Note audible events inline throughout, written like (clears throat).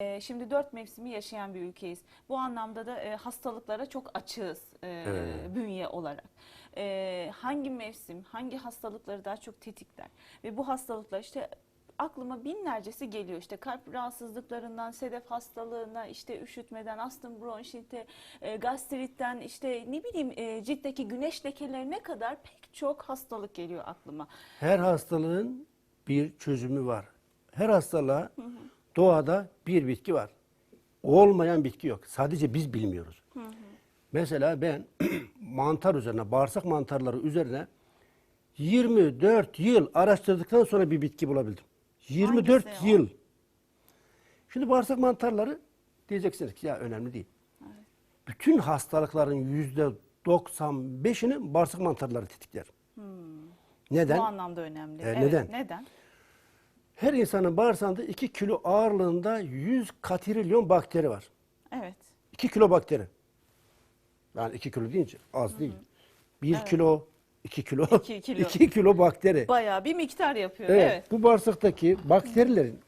E, Şimdi dört mevsimi yaşayan bir ülkeyiz. Bu anlamda da e, hastalıklara çok açığız e, Evet. bünye olarak. E, hangi mevsim, hangi hastalıkları daha çok tetikler? Ve bu hastalıklar işte aklıma binlercesi geliyor. İşte kalp rahatsızlıklarından, sedef hastalığına, işte üşütmeden, astım bronşite, e, gastritten, işte ne bileyim e, ciltteki güneş lekelerine kadar pek çok hastalık geliyor aklıma. Her hastalığın bir çözümü var. Her hastalığa doğada bir bitki var. Olmayan bitki yok. Sadece biz bilmiyoruz. Mesela ben (clears throat) mantar üzerine, bağırsak mantarları üzerine 24 yıl araştırdıktan sonra bir bitki bulabildim. 24 Hangisi o? yıl. Şimdi bağırsak mantarları diyeceksiniz ki ya önemli değil. Bütün hastalıkların yüzde 95'ini bağırsak mantarları tetikler. Neden? Bu anlamda önemli. E, evet, neden? Neden? Her insanın bağırsağında 2 kilo ağırlığında 100 katrilyon bakteri var. Evet. 2 kilo bakteri. Yani 2 kilo deyince az değil. 1 kilo, 2 kilo, İki kilo. 2 (laughs) kilo bakteri. Bayağı bir miktar yapıyor. Evet, Evet. bu bağırsaktaki bakterilerin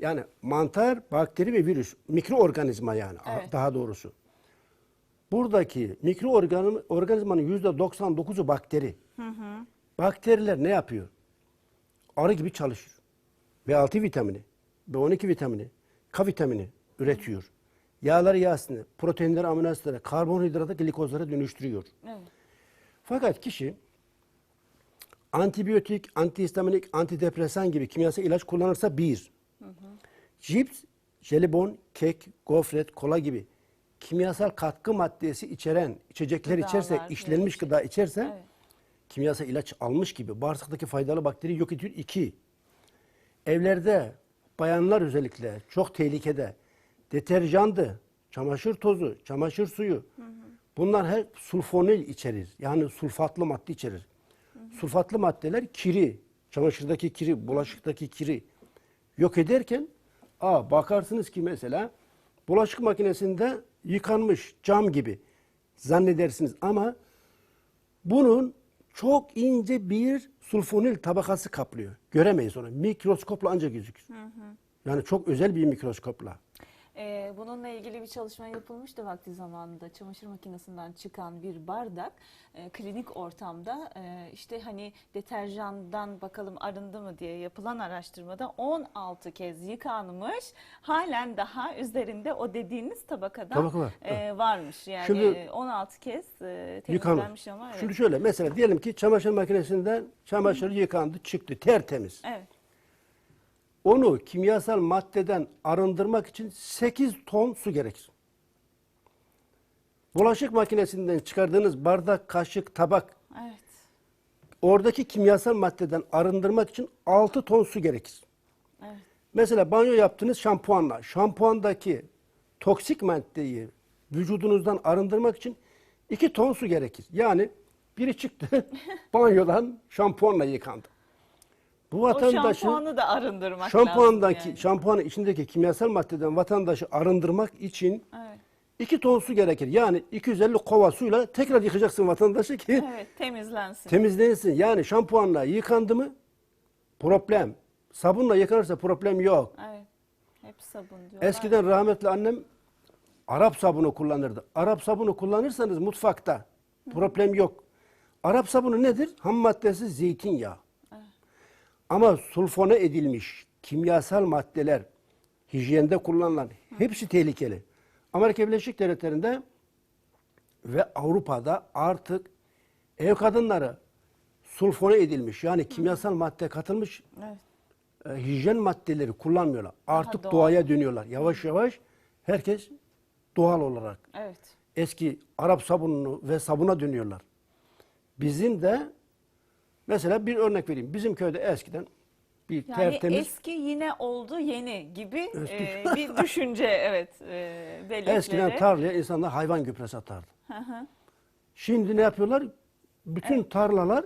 yani mantar, bakteri ve virüs, mikroorganizma yani Evet. daha doğrusu. Buradaki mikroorganizmanın yüzde 99'u bakteri. Bakteriler ne yapıyor? Arı gibi çalışıyor. B6 vitamini, B12 vitamini, K vitamini üretiyor. Yağları yağsını, proteinleri amino asitlere, karbonhidratı glikozlara dönüştürüyor. Evet. Fakat kişi antibiyotik, antihistaminik, antidepresan gibi kimyasal ilaç kullanırsa bir, cips, jelibon, kek, gofret, kola gibi kimyasal katkı maddesi içeren içecekler Gıdalar, içerse, işlenmiş gıda içerse Evet. kimyasal ilaç almış gibi bağırsaktaki faydalı bakteri yok ediyor. İki, evlerde bayanlar özellikle çok tehlikede deterjandı, çamaşır tozu, çamaşır suyu bunlar hep sulfonil içerir. Yani sulfatlı madde içerir. Sulfatlı maddeler kiri, çamaşırdaki kiri, bulaşıktaki kiri yok ederken aa, bakarsınız ki mesela bulaşık makinesinde yıkanmış cam gibi zannedersiniz ama bunun çok ince bir sulfonil tabakası kaplıyor. Göremeyiz onu. Mikroskopla ancak gözükür. Yani çok özel bir mikroskopla. Ee, bununla ilgili bir çalışma yapılmıştı vakti zamanında. Çamaşır makinesinden çıkan bir bardak e, klinik ortamda e, işte hani deterjandan bakalım arındı mı diye yapılan araştırmada 16 kez yıkanmış. Halen daha üzerinde o dediğiniz tabakada Tabaka var, e, varmış. Yani Şimdi- e, 16 kez e, Yıkanır. temizlenmiş ama evet. Şimdi şöyle mesela diyelim ki çamaşır makinesinden çamaşır yıkandı çıktı tertemiz. Evet. Onu kimyasal maddeden arındırmak için 8 ton su gerekir. Bulaşık makinesinden çıkardığınız bardak, kaşık, tabak Evet. oradaki kimyasal maddeden arındırmak için 6 ton su gerekir. Evet. Mesela banyo yaptınız şampuanla. Şampuandaki toksik maddeyi vücudunuzdan arındırmak için 2 ton su gerekir. Yani biri çıktı (laughs) banyodan şampuanla yıkandı. Bu O vatandaşı şampuanı da arındırmak şampuandaki lazım yani. şampuanın içindeki kimyasal maddeden vatandaşı arındırmak için Evet. 2 ton su gerekir. Yani 250 kova suyla tekrar yıkacaksın vatandaşı ki Evet, temizlensin. temizlensin. Yani şampuanla yıkandı mı problem. Sabunla yıkanırsa problem yok. evet. Hep sabun diyorlar. Eskiden rahmetli annem Arap sabunu kullanırdı. Arap sabunu kullanırsanız mutfakta problem yok. Arap sabunu nedir? Ham maddesi zeytinyağı. Ama sulfone edilmiş kimyasal maddeler hijyende kullanılan hepsi tehlikeli. Amerika Birleşik Devletleri'nde ve Avrupa'da artık ev kadınları sulfone edilmiş yani kimyasal madde katılmış Evet. e, hijyen maddeleri kullanmıyorlar. Artık doğaya dönüyorlar. Yavaş yavaş herkes doğal olarak Evet. eski Arap sabununu ve sabuna dönüyorlar. Bizim de mesela bir örnek vereyim. Bizim köyde eskiden bir Yani tertemiz eski yine oldu yeni gibi e, bir (laughs) düşünce evet e, eskiden tarlaya insanlar hayvan gübresi atardı. Hı hı. Şimdi ne yapıyorlar? Bütün tarlalar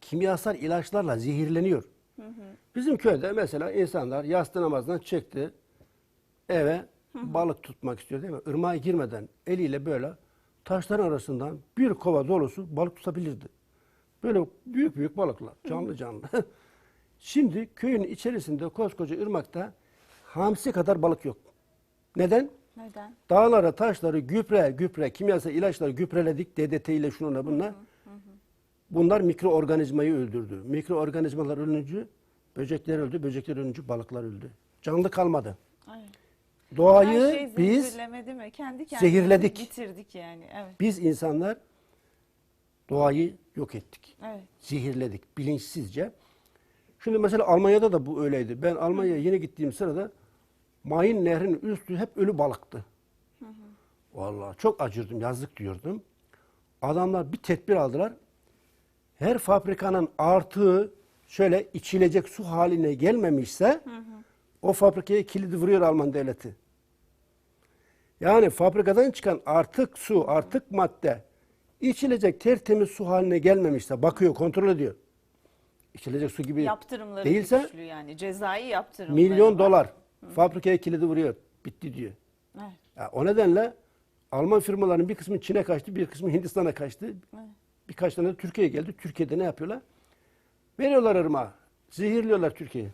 kimyasal ilaçlarla zehirleniyor. Bizim köyde mesela insanlar yastı namazdan çıktı eve balık tutmak istiyor değil mi? Irmağa girmeden eliyle böyle taşların arasından bir kova dolusu balık tutabilirdi. Böyle büyük büyük balıklar, canlı canlı. (laughs) Şimdi köyün içerisinde koskoca ırmakta hamsi kadar balık yok. Neden? Neden? Dağlara, taşları, gübre, gübre, kimyasal ilaçları gübreledik. DDT ile şununla bununla. Bunlar mikroorganizmayı öldürdü. Mikroorganizmalar ölünce böcekler öldü, böcekler ölünce balıklar öldü. Canlı kalmadı. Aynen. Doğayı Her şey biz zehirleme değil mi? Kendi kendimizi zehirledik. bitirdik yani. Evet. biz insanlar doğayı yok ettik. Evet. Zehirledik bilinçsizce. Şimdi mesela Almanya'da da bu öyleydi. Ben Almanya'ya yeni gittiğim sırada Main Nehri'nin üstü hep ölü balıktı. Vallahi çok acırdım, yazık diyordum. Adamlar bir tedbir aldılar. Her fabrikanın artığı şöyle içilecek su haline gelmemişse o fabrikaya kilidi vuruyor Alman devleti. Yani fabrikadan çıkan artık su, artık madde içilecek tertemiz su haline gelmemişse bakıyor, kontrol ediyor. İçilecek su gibi Yaptırımları değilse güçlü yani. Cezai yaptırımları milyon var. dolar fabrikaya kilidi vuruyor. Bitti diyor. Evet. Ya o nedenle Alman firmaların bir kısmı Çin'e kaçtı, bir kısmı Hindistan'a kaçtı. Evet. Birkaç tane de Türkiye'ye geldi. Türkiye'de ne yapıyorlar? Veriyorlar ırmağa. Zehirliyorlar Türkiye'yi.